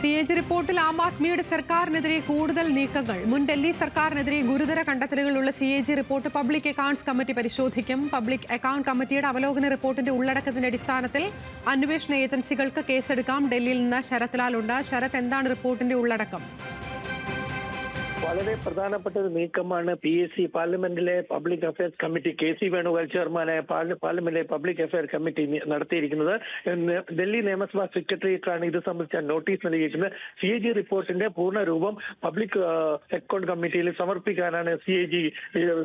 C A G റിപ്പോർട്ടിൽ ആം ആദ്മിയുടെ സർക്കാരിനെതിരെ കൂടുതൽ നീക്കങ്ങൾ. മുൻ ഡൽഹി സർക്കാരിനെതിരെ ഗുരുതര കണ്ടെത്തലുകളുള്ള C A G report public accounts committee പരിശോധിക്കും. പബ്ലിക് അക്കൗണ്ട് കമ്മിറ്റിയുടെ അവലോകന റിപ്പോർട്ടിന്റെ ഉള്ളടക്കത്തിന്റെ അടിസ്ഥാനത്തിൽ അന്വേഷണ ഏജൻസികൾക്ക് കേസെടുക്കാം. ഡൽഹിയിൽ നിന്ന് ശരത് ലാൽ ഉണ്ട്. ശരത് എന്താണ് റിപ്പോർട്ടിന്റെ ഉള്ളടക്കം? വളരെ പ്രധാനപ്പെട്ട ഒരു നീക്കമാണ് പി എസ് സി പാർലമെന്റിലെ public affairs committee K C Venugopal ചെയർമാനായ പാർല- പാർലമെന്റിലെ പബ്ലിക് അഫയർ കമ്മിറ്റി നടത്തിയിരിക്കുന്നത്. ഡൽഹി നിയമസഭാ സെക്രട്ടേറിയറ്റാണ് ഇത് സംബന്ധിച്ച നോട്ടീസ് നൽകിയിരിക്കുന്നത്. സി എ ജി റിപ്പോർട്ടിന്റെ പൂർണ രൂപം പബ്ലിക് അക്കൗണ്ട് കമ്മിറ്റിയിൽ സമർപ്പിക്കാനാണ് C A G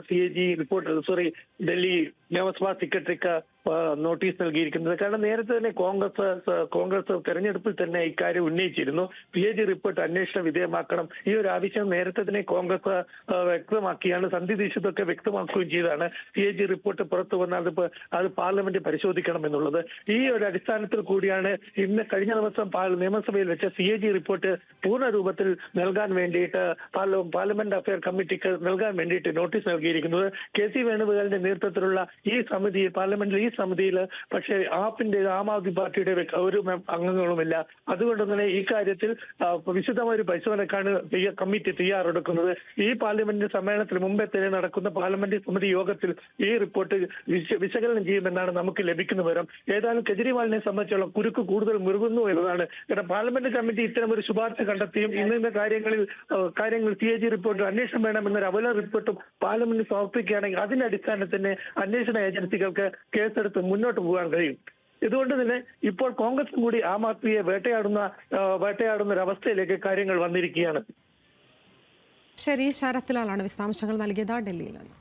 C A G report sorry Delhi നിയമസഭാ സെക്രട്ടറിക്ക് നോട്ടീസ് നൽകിയിരിക്കുന്നത്. കാരണം നേരത്തെ തന്നെ കോൺഗ്രസ് കോൺഗ്രസ് തെരഞ്ഞെടുപ്പിൽ തന്നെ ഇക്കാര്യം ഉന്നയിച്ചിരുന്നു. പി എ ജി റിപ്പോർട്ട് അന്വേഷണ വിധേയമാക്കണം. ഈ ഒരു ആവശ്യം നേരത്തെ തന്നെ കോൺഗ്രസ് വ്യക്തമാക്കിയാണ്. സന്ധി ദീക്ഷിതൊക്കെ വ്യക്തമാക്കുകയും ചെയ്താണ്. പി എ ജി റിപ്പോർട്ട് പുറത്തു വന്നാൽ അത് പാർലമെന്റ് പരിശോധിക്കണം എന്നുള്ളത്. ഈ ഒരു അടിസ്ഥാനത്തിൽ കൂടിയാണ് ഇന്ന് കഴിഞ്ഞ ദിവസം നിയമസഭയിൽ വെച്ച സി എ ജി റിപ്പോർട്ട് പൂർണ രൂപത്തിൽ നൽകാൻ വേണ്ടിയിട്ട് പാർലമെന്റ് അഫയർ കമ്മിറ്റിക്ക് നൽകാൻ വേണ്ടിയിട്ട് നോട്ടീസ് നൽകിയിരിക്കുന്നത്. കെ സി വേണുഗോപാലിന്റെ നേതൃത്വത്തിലുള്ള ഈ സമിതി പാർലമെന്റിൽ ഈ സമിതിയിൽ പക്ഷേ ആപ്പിന്റെ ആം ആദ്മി പാർട്ടിയുടെ ഒരു അംഗങ്ങളുമില്ല. അതുകൊണ്ട് തന്നെ ഈ കാര്യത്തിൽ വിശദമായ ഒരു പരിശോധനക്കാണ് കമ്മിറ്റി തയ്യാറെടുക്കുന്നത്. ഈ പാർലമെന്റ് സമ്മേളനത്തിന് മുമ്പേ തന്നെ നടക്കുന്ന പാർലമെന്റ് സമിതി യോഗത്തിൽ ഈ റിപ്പോർട്ട് വിശ- വിശകലനം ചെയ്യുമെന്നാണ് നമുക്ക് ലഭിക്കുന്ന വിവരം. ഏതായാലും കെജ്രിവാളിനെ സംബന്ധിച്ചുള്ള കുരുക്ക് കൂടുതൽ മുറുകുന്നു എന്നതാണ്. കാരണം പാർലമെന്റ് കമ്മിറ്റി ഇത്തരം ഒരു ശുപാർശ കണ്ടെത്തിയും ഇന്നിന്റെ കാര്യങ്ങളിൽ കാര്യങ്ങൾ സി എ ജി റിപ്പോർട്ട് അന്വേഷണം വേണമെന്നൊരു അവല റിപ്പോർട്ടും പാർലമെന്റ് സമർപ്പിക്കുകയാണെങ്കിൽ അതിന്റെ അടിസ്ഥാനത്തിൽ അന്വേഷണ ഏജൻസികൾക്ക് കേസെടുത്ത് മുന്നോട്ട് പോകാൻ കഴിയും. ഇതുകൊണ്ട് തന്നെ ഇപ്പോൾ കോൺഗ്രസും കൂടി ആം ആദ്മിയെ വേട്ടയാടുന്ന വേട്ടയാടുന്ന ഒരവസ്ഥയിലേക്ക് കാര്യങ്ങൾ വന്നിരിക്കുകയാണ്. ശരി ശരത്ലാലാണ് വിശദാംശങ്ങൾ നൽകിയത് ഡൽഹിയിൽ നിന്ന്.